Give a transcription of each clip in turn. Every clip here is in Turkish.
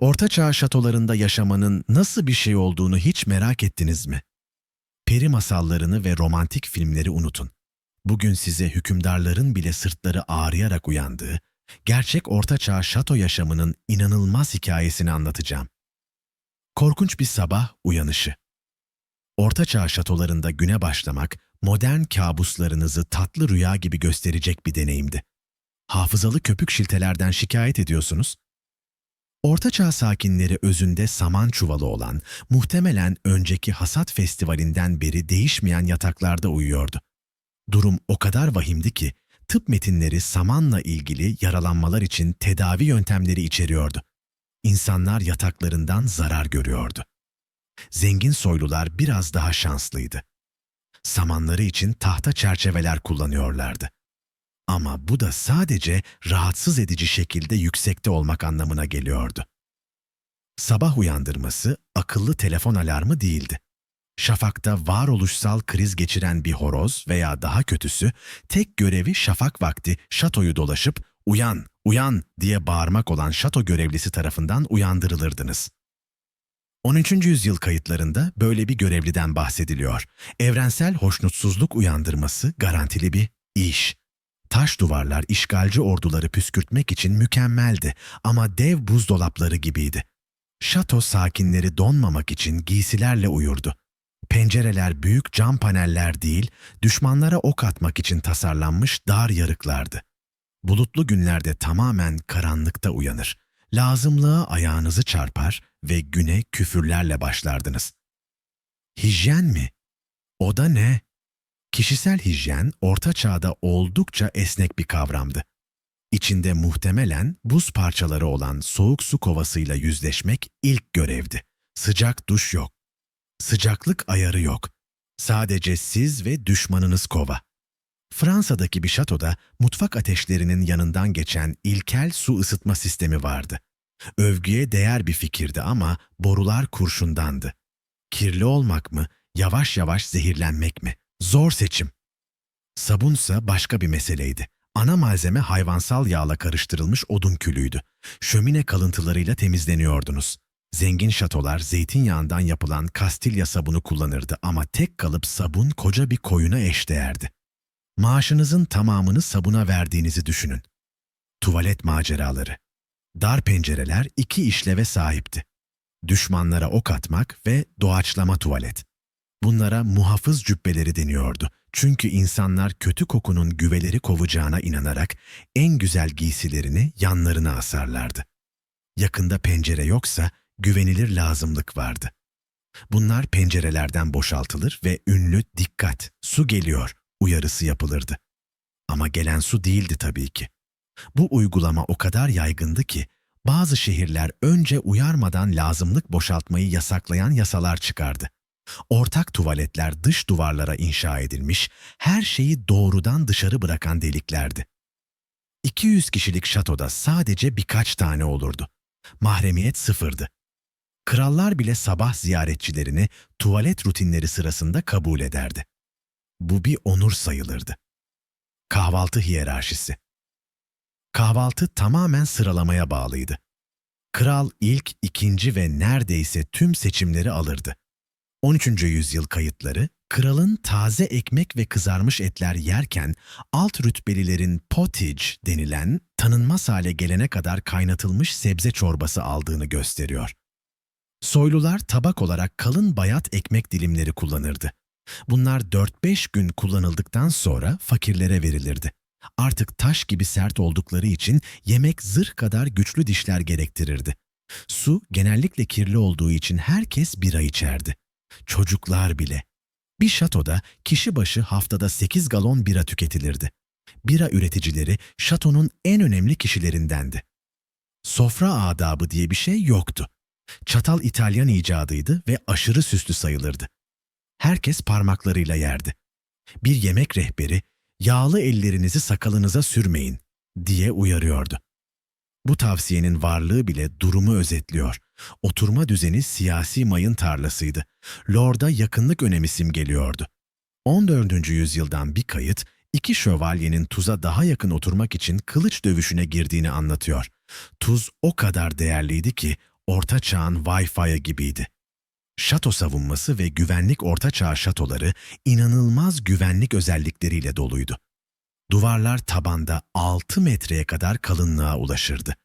Orta Çağ şatolarında yaşamanın nasıl bir şey olduğunu hiç merak ettiniz mi? Peri masallarını ve romantik filmleri unutun. Bugün size hükümdarların bile sırtları ağrıyarak uyandığı, gerçek Orta Çağ şato yaşamının inanılmaz hikayesini anlatacağım. Korkunç bir sabah uyanışı. Orta Çağ şatolarında güne başlamak, modern kabuslarınızı tatlı rüya gibi gösterecek bir deneyimdi. Hafızalı köpük şiltelerden şikayet ediyorsunuz. Ortaçağ sakinleri özünde saman çuvalı olan, muhtemelen önceki hasat festivalinden beri değişmeyen yataklarda uyuyordu. Durum o kadar vahimdi ki, tıp metinleri samanla ilgili yaralanmalar için tedavi yöntemleri içeriyordu. İnsanlar yataklarından zarar görüyordu. Zengin soylular biraz daha şanslıydı. Samanları için tahta çerçeveler kullanıyorlardı. Ama bu da sadece rahatsız edici şekilde yüksekte olmak anlamına geliyordu. Sabah uyandırması akıllı telefon alarmı değildi. Şafakta varoluşsal kriz geçiren bir horoz veya daha kötüsü tek görevi şafak vakti şatoyu dolaşıp uyan, uyan diye bağırmak olan şato görevlisi tarafından uyandırılırdınız. 13. yüzyıl kayıtlarında böyle bir görevliden bahsediliyor. Evrensel hoşnutsuzluk uyandırması garantili bir iş. Taş duvarlar işgalci orduları püskürtmek için mükemmeldi ama dev buzdolapları gibiydi. Şato sakinleri donmamak için giysilerle uyurdu. Pencereler büyük cam paneller değil, düşmanlara ok atmak için tasarlanmış dar yarıklardı. Bulutlu günlerde tamamen karanlıkta uyanır. Lazımlığa ayağınızı çarpar ve güne küfürlerle başlardınız. Hijyen mi? O da ne? Kişisel hijyen orta çağda oldukça esnek bir kavramdı. İçinde muhtemelen buz parçaları olan soğuk su kovasıyla yüzleşmek ilk görevdi. Sıcak duş yok. Sıcaklık ayarı yok. Sadece siz ve düşmanınız kova. Fransa'daki bir şatoda mutfak ateşlerinin yanından geçen ilkel su ısıtma sistemi vardı. Övgüye değer bir fikirdi ama borular kurşundandı. Kirli olmak mı, yavaş yavaş zehirlenmek mi? Zor seçim. Sabunsa başka bir meseleydi. Ana malzeme hayvansal yağla karıştırılmış odun külüydü. Şömine kalıntılarıyla temizleniyordunuz. Zengin şatolar zeytinyağından yapılan Kastilya sabunu kullanırdı ama tek kalıp sabun koca bir koyuna eşdeğerdi. Maaşınızın tamamını sabuna verdiğinizi düşünün. Tuvalet maceraları. Dar pencereler iki işleve sahipti. Düşmanlara ok atmak ve doğaçlama tuvalet. Bunlara muhafız cübbeleri deniyordu. Çünkü insanlar kötü kokunun güveleri kovacağına inanarak en güzel giysilerini yanlarına asarlardı. Yakında pencere yoksa güvenilir lazımlık vardı. Bunlar pencerelerden boşaltılır ve ünlü dikkat, su geliyor uyarısı yapılırdı. Ama gelen su değildi tabii ki. Bu uygulama o kadar yaygındı ki bazı şehirler önce uyarmadan lazımlık boşaltmayı yasaklayan yasalar çıkardı. Ortak tuvaletler dış duvarlara inşa edilmiş, her şeyi doğrudan dışarı bırakan deliklerdi. 200 kişilik şatoda sadece birkaç tane olurdu. Mahremiyet sıfırdı. Krallar bile sabah ziyaretçilerini tuvalet rutinleri sırasında kabul ederdi. Bu bir onur sayılırdı. Kahvaltı hiyerarşisi. Kahvaltı tamamen sıralamaya bağlıydı. Kral ilk, ikinci ve neredeyse tüm seçimleri alırdı. 13. yüzyıl kayıtları, kralın taze ekmek ve kızarmış etler yerken alt rütbelilerin pottage denilen tanınmaz hale gelene kadar kaynatılmış sebze çorbası aldığını gösteriyor. Soylular tabak olarak kalın bayat ekmek dilimleri kullanırdı. Bunlar 4-5 gün kullanıldıktan sonra fakirlere verilirdi. Artık taş gibi sert oldukları için yemek zırh kadar güçlü dişler gerektirirdi. Su genellikle kirli olduğu için herkes bira içerdi. Çocuklar bile. Bir şatoda kişi başı haftada 8 galon bira tüketilirdi. Bira üreticileri şatonun en önemli kişilerindendi. Sofra adabı diye bir şey yoktu. Çatal İtalyan icadıydı ve aşırı süslü sayılırdı. Herkes parmaklarıyla yerdi. Bir yemek rehberi, yağlı ellerinizi sakalınıza sürmeyin diye uyarıyordu. Bu tavsiyenin varlığı bile durumu özetliyor. Oturma düzeni siyasi mayın tarlasıydı. Lord'a yakınlık önemi simgeliyordu. 14. yüzyıldan bir kayıt, iki şövalyenin tuza daha yakın oturmak için kılıç dövüşüne girdiğini anlatıyor. Tuz o kadar değerliydi ki Orta Çağ'ın Wi-Fi'ı gibiydi. Şato savunması ve güvenlik Orta Çağ şatoları inanılmaz güvenlik özellikleriyle doluydu. Duvarlar tabanda 6 metreye kadar kalınlığa ulaşırdı.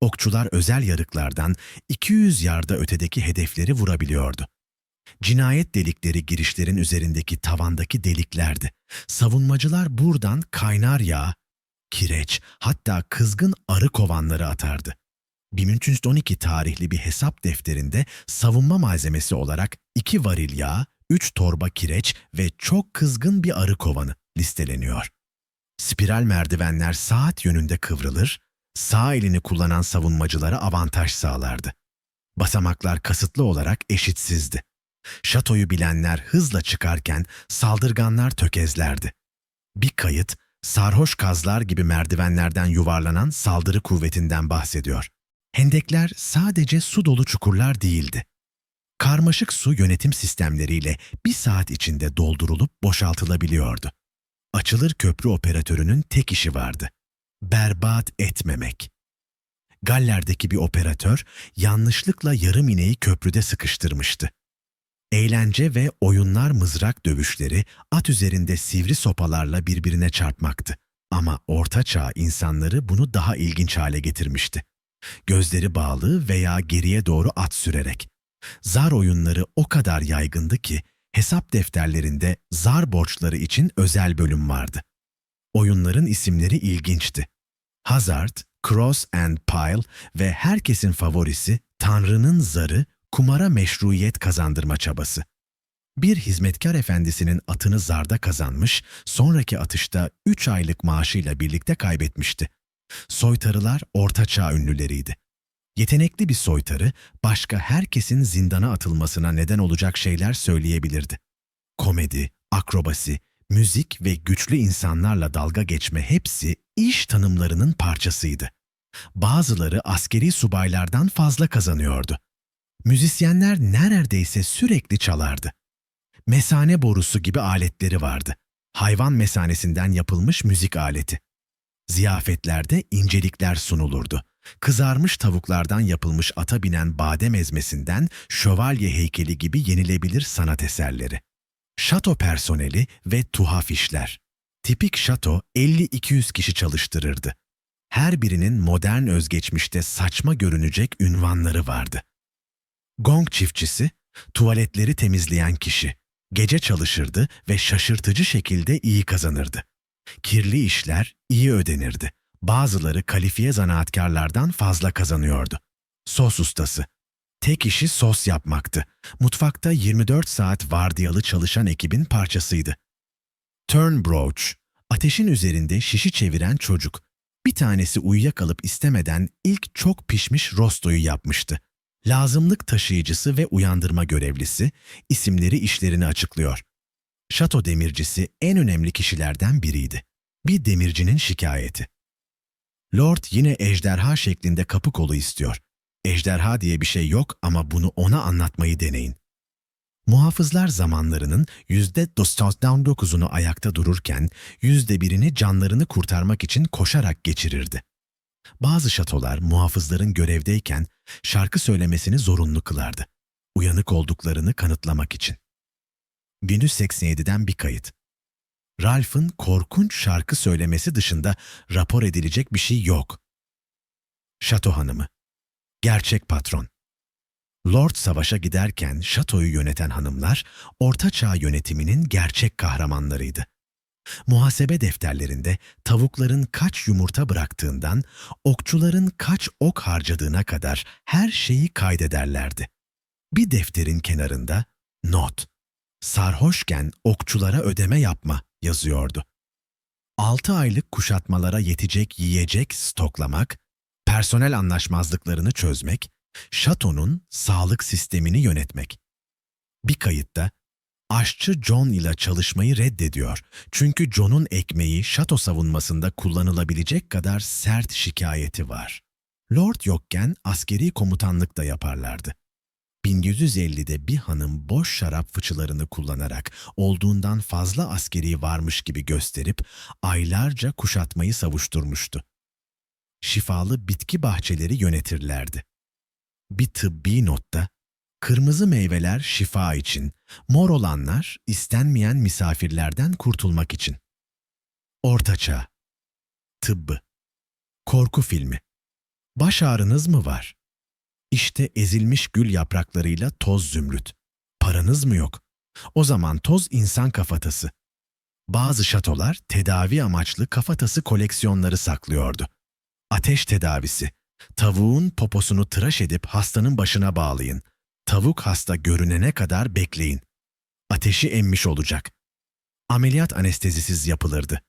Okçular özel yarıklardan 200 yarda ötedeki hedefleri vurabiliyordu. Cinayet delikleri girişlerin üzerindeki tavandaki deliklerdi. Savunmacılar buradan kaynar yağ, kireç, hatta kızgın arı kovanları atardı. 1312 tarihli bir hesap defterinde savunma malzemesi olarak iki varil yağ, üç torba kireç ve çok kızgın bir arı kovanı listeleniyor. Spiral merdivenler saat yönünde kıvrılır, sağ elini kullanan savunmacılara avantaj sağlardı. Basamaklar kasıtlı olarak eşitsizdi. Şatoyu bilenler hızla çıkarken saldırganlar tökezlerdi. Bir kayıt, sarhoş kazlar gibi merdivenlerden yuvarlanan saldırı kuvvetinden bahsediyor. Hendekler sadece su dolu çukurlar değildi. Karmaşık su yönetim sistemleriyle bir saat içinde doldurulup boşaltılabiliyordu. Açılır köprü operatörünün tek işi vardı. Berbat etmemek. Galler'deki bir operatör yanlışlıkla yarım ineği köprüde sıkıştırmıştı. Eğlence ve oyunlar mızrak dövüşleri at üzerinde sivri sopalarla birbirine çarpmaktı. Ama Orta Çağ insanları bunu daha ilginç hale getirmişti. Gözleri bağlı veya geriye doğru at sürerek. Zar oyunları o kadar yaygındı ki hesap defterlerinde zar borçları için özel bölüm vardı. Oyunların isimleri ilginçti. Hazard, Cross and Pile ve herkesin favorisi Tanrı'nın zarı kumara meşruiyet kazandırma çabası. Bir hizmetkar efendisinin atını zarda kazanmış, sonraki atışta 3 aylık maaşıyla birlikte kaybetmişti. Soytarılar orta çağ ünlüleriydi. Yetenekli bir soytarı başka herkesin zindana atılmasına neden olacak şeyler söyleyebilirdi. Komedi, akrobasi, müzik ve güçlü insanlarla dalga geçme hepsi iş tanımlarının parçasıydı. Bazıları askeri subaylardan fazla kazanıyordu. Müzisyenler neredeyse sürekli çalardı. Mesane borusu gibi aletleri vardı. Hayvan mesanesinden yapılmış müzik aleti. Ziyafetlerde incelikler sunulurdu. Kızarmış tavuklardan yapılmış ata binen badem ezmesinden şövalye heykeli gibi yenilebilir sanat eserleri. Şato personeli ve tuhaf işler. Tipik şato 50-200 kişi çalıştırırdı. Her birinin modern özgeçmişte saçma görünecek ünvanları vardı. Gong çiftçisi, tuvaletleri temizleyen kişi. Gece çalışırdı ve şaşırtıcı şekilde iyi kazanırdı. Kirli işler iyi ödenirdi. Bazıları kalifiye zanaatkarlardan fazla kazanıyordu. Sos ustası. Tek işi sos yapmaktı. Mutfakta 24 saat vardiyalı çalışan ekibin parçasıydı. Turnbroach, ateşin üzerinde şişi çeviren çocuk. Bir tanesi uyuyakalıp istemeden ilk çok pişmiş rostoyu yapmıştı. Lazımlık taşıyıcısı ve uyandırma görevlisi isimleri işlerini açıklıyor. Şato demircisi en önemli kişilerden biriydi. Bir demircinin şikayeti. Lord yine ejderha şeklinde kapı kolu istiyor. Ejderha diye bir şey yok ama bunu ona anlatmayı deneyin. Muhafızlar zamanlarının %99'unu ayakta dururken %1'ini canlarını kurtarmak için koşarak geçirirdi. Bazı şatolar muhafızların görevdeyken şarkı söylemesini zorunlu kılardı. Uyanık olduklarını kanıtlamak için. 1187'den bir kayıt. Ralph'ın korkunç şarkı söylemesi dışında rapor edilecek bir şey yok. Şato hanımı. Gerçek patron. Lord savaşa giderken şatoyu yöneten hanımlar, Orta Çağ yönetiminin gerçek kahramanlarıydı. Muhasebe defterlerinde tavukların kaç yumurta bıraktığından, okçuların kaç ok harcadığına kadar her şeyi kaydederlerdi. Bir defterin kenarında not, sarhoşken okçulara ödeme yapma yazıyordu. 6 aylık kuşatmalara yetecek yiyecek stoklamak, personel anlaşmazlıklarını çözmek, şatonun sağlık sistemini yönetmek. Bir kayıtta aşçı John ile çalışmayı reddediyor. Çünkü John'un ekmeği şato savunmasında kullanılabilecek kadar sert şikayeti var. Lord yokken askeri komutanlık da yaparlardı. 1150'de bir hanım boş şarap fıçılarını kullanarak olduğundan fazla askeri varmış gibi gösterip aylarca kuşatmayı savuşturmuştu. Şifalı bitki bahçeleri yönetirlerdi. Bir tıbbi notta, kırmızı meyveler şifa için, mor olanlar istenmeyen misafirlerden kurtulmak için. Ortaçağ Tıbbı Korku filmi Baş ağrınız mı var? İşte ezilmiş gül yapraklarıyla toz zümrüt. Paranız mı yok? O zaman toz insan kafatası. Bazı şatolar tedavi amaçlı kafatası koleksiyonları saklıyordu. Ateş tedavisi. Tavuğun poposunu tıraş edip hastanın başına bağlayın. Tavuk hasta görünene kadar bekleyin. Ateşi emmiş olacak. Ameliyat anestezisiz yapılırdı.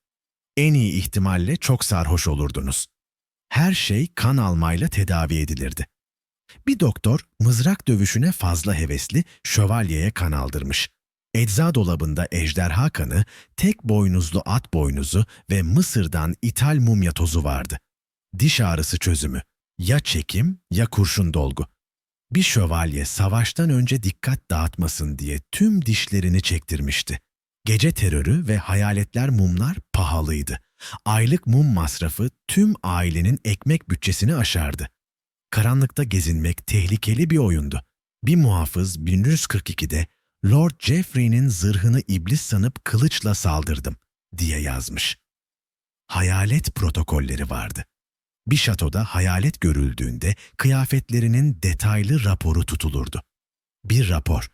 En iyi ihtimalle çok sarhoş olurdunuz. Her şey kan almayla tedavi edilirdi. Bir doktor mızrak dövüşüne fazla hevesli şövalyeye kan aldırmış. Ecza dolabında ejderha kanı, tek boynuzlu at boynuzu ve Mısır'dan ithal mumya tozu vardı. Diş ağrısı çözümü. Ya çekim ya kurşun dolgu. Bir şövalye savaştan önce dikkat dağıtmasın diye tüm dişlerini çektirmişti. Gece terörü ve hayaletler mumlar pahalıydı. Aylık mum masrafı tüm ailenin ekmek bütçesini aşardı. Karanlıkta gezinmek tehlikeli bir oyundu. Bir muhafız 1142'de Lord Jeffrey'nin zırhını iblis sanıp kılıçla saldırdım diye yazmış. Hayalet protokolleri vardı. Bir şatoda hayalet görüldüğünde kıyafetlerinin detaylı raporu tutulurdu. Bir rapor.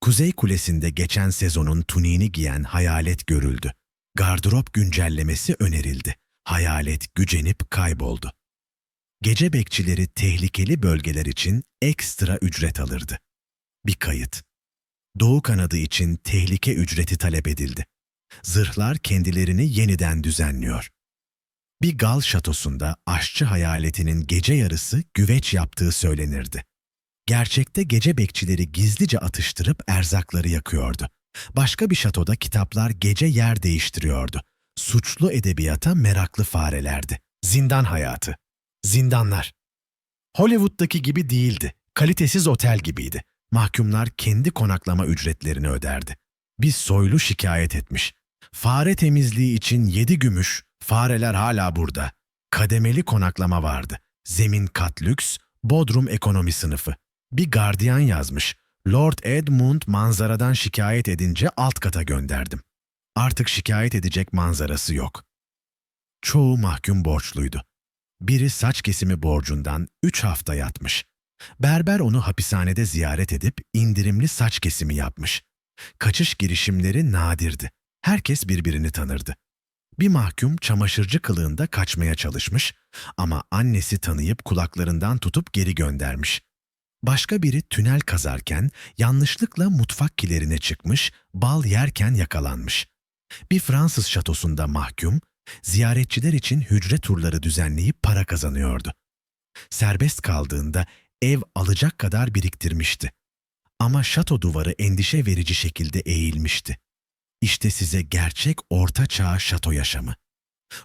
Kuzey Kulesi'nde geçen sezonun tuniğini giyen hayalet görüldü. Gardırop güncellemesi önerildi. Hayalet gücenip kayboldu. Gece bekçileri tehlikeli bölgeler için ekstra ücret alırdı. Bir kayıt. Doğu kanadı için tehlike ücreti talep edildi. Zırhlar kendilerini yeniden düzenliyor. Bir gal şatosunda aşçı hayaletinin gece yarısı güveç yaptığı söylenirdi. Gerçekte gece bekçileri gizlice atıştırıp erzakları yakıyordu. Başka bir şatoda kitaplar gece yer değiştiriyordu. Suçlu edebiyata meraklı farelerdi. Zindan hayatı. Zindanlar. Hollywood'daki gibi değildi. Kalitesiz otel gibiydi. Mahkumlar kendi konaklama ücretlerini öderdi. Bir soylu şikayet etmiş. Fare temizliği için yedi gümüş, fareler hala burada. Kademeli konaklama vardı. Zemin kat lüks, bodrum ekonomi sınıfı. Bir gardiyan yazmış. Lord Edmund manzaradan şikayet edince alt kata gönderdim. Artık şikayet edecek manzarası yok. Çoğu mahkum borçluydu. Biri saç kesimi borcundan üç hafta yatmış. Berber onu hapishanede ziyaret edip indirimli saç kesimi yapmış. Kaçış girişimleri nadirdi. Herkes birbirini tanırdı. Bir mahkum çamaşırcı kılığında kaçmaya çalışmış ama annesi tanıyıp kulaklarından tutup geri göndermiş. Başka biri tünel kazarken yanlışlıkla mutfak kilerine çıkmış, bal yerken yakalanmış. Bir Fransız şatosunda mahkum, ziyaretçiler için hücre turları düzenleyip para kazanıyordu. Serbest kaldığında ev alacak kadar biriktirmişti. Ama şato duvarı endişe verici şekilde eğilmişti. İşte size gerçek orta çağ şato yaşamı.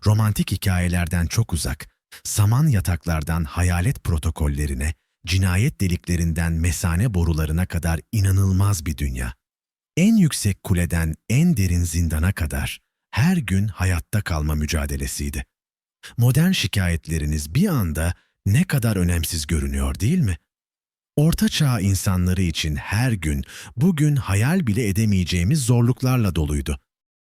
Romantik hikayelerden çok uzak, saman yataklardan hayalet protokollerine, cinayet deliklerinden mesane borularına kadar inanılmaz bir dünya. En yüksek kuleden en derin zindana kadar her gün hayatta kalma mücadelesiydi. Modern şikayetleriniz bir anda ne kadar önemsiz görünüyor değil mi? Orta çağ insanları için her gün bugün hayal bile edemeyeceğimiz zorluklarla doluydu.